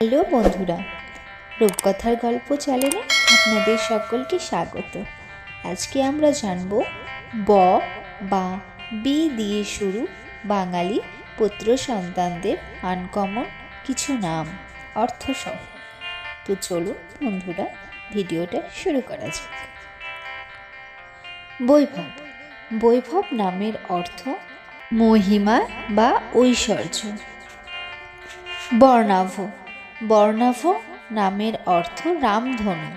Hello বন্ধুরা, রূপকথার গল্প চ্যানেলে আপনাদের সকলকে স্বাগত। আজকে আমরা জানব ব বা বি দিয়ে শুরু বাঙালি পুত্র সন্তানদের আনকমন কিছু নাম অর্থসহ তো চলুন বন্ধুরা, ভিডিওটা শুরু করা যাক। বৈভব বৈভব নামের অর্থ মহিমা বা ঐশ্বর্য। বর্ণাভ বর্ণাভ নামের অর্থ রামধনু।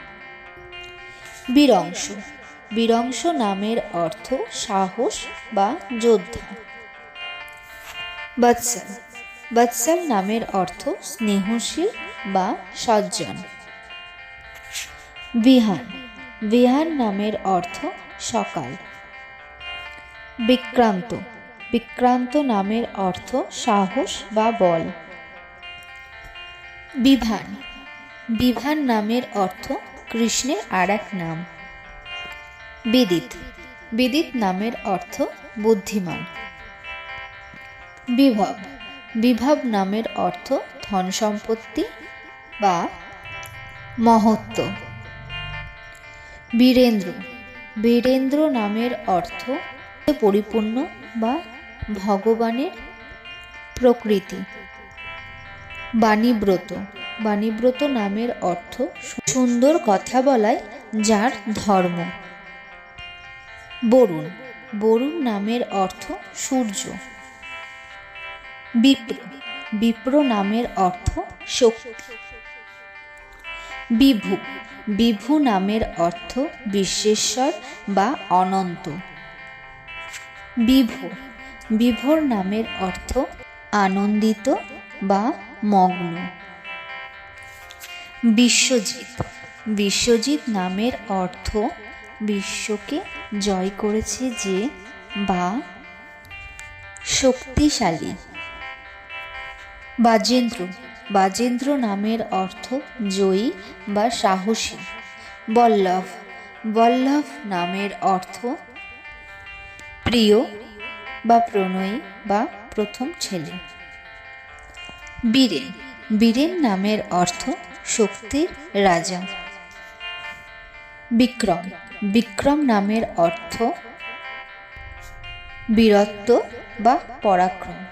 বীরংশ। বীরংশ নামের অর্থ সাহস বা যোদ্ধা। বৎসল। বৎসল নামের অর্থ স্নেহশীল বা সজ্জন। বিহান। বিহান নামের অর্থ সকাল। বিক্রান্ত। বিক্রান্ত নামের অর্থ সাহস বা বল। বিভান। বিভান নামের অর্থ কৃষ্ণের আর এক নাম। বিদিত। বিদিত নামের অর্থ বুদ্ধিমান। বিভব। বিভব নামের অর্থ ধন সম্পত্তি বা মহত্ব। বীরেন্দ্র। বীরেন্দ্র নামের অর্থ পরিপূর্ণ বা ভগবানের প্রকৃতি। বাণীব্রত। বাণীব্রত নামের অর্থ সুন্দর কথা বলায় যার ধর্ম। বরুণ। বরুণ নামের অর্থ সূর্য। বিপ্র। বিপ্র নামের অর্থ শক্তি। বিভু। বিভু নামের অর্থ বিশ্বেশ্বর বা অনন্ত। বিভোর। বিভোর নামের অর্থ আনন্দিত বা মগ্ন। বিশ্বজিৎ। বিশ্বজিৎ নামের অর্থ বিশ্বকে জয় করেছে যে বা শক্তিশালী। বাজেন্দ্র। বাজেন্দ্র নামের অর্থ জয়ী বা সাহসী। বল্লভ। বল্লভ নামের অর্থ প্রিয় বা প্রণয়ী বা প্রথম ছেলে। বীরেন। বীরেন নামের অর্থ শক্তির রাজা। বিক্রম। বিক্রম নামের অর্থ বীরত্ব বা পরাক্রম।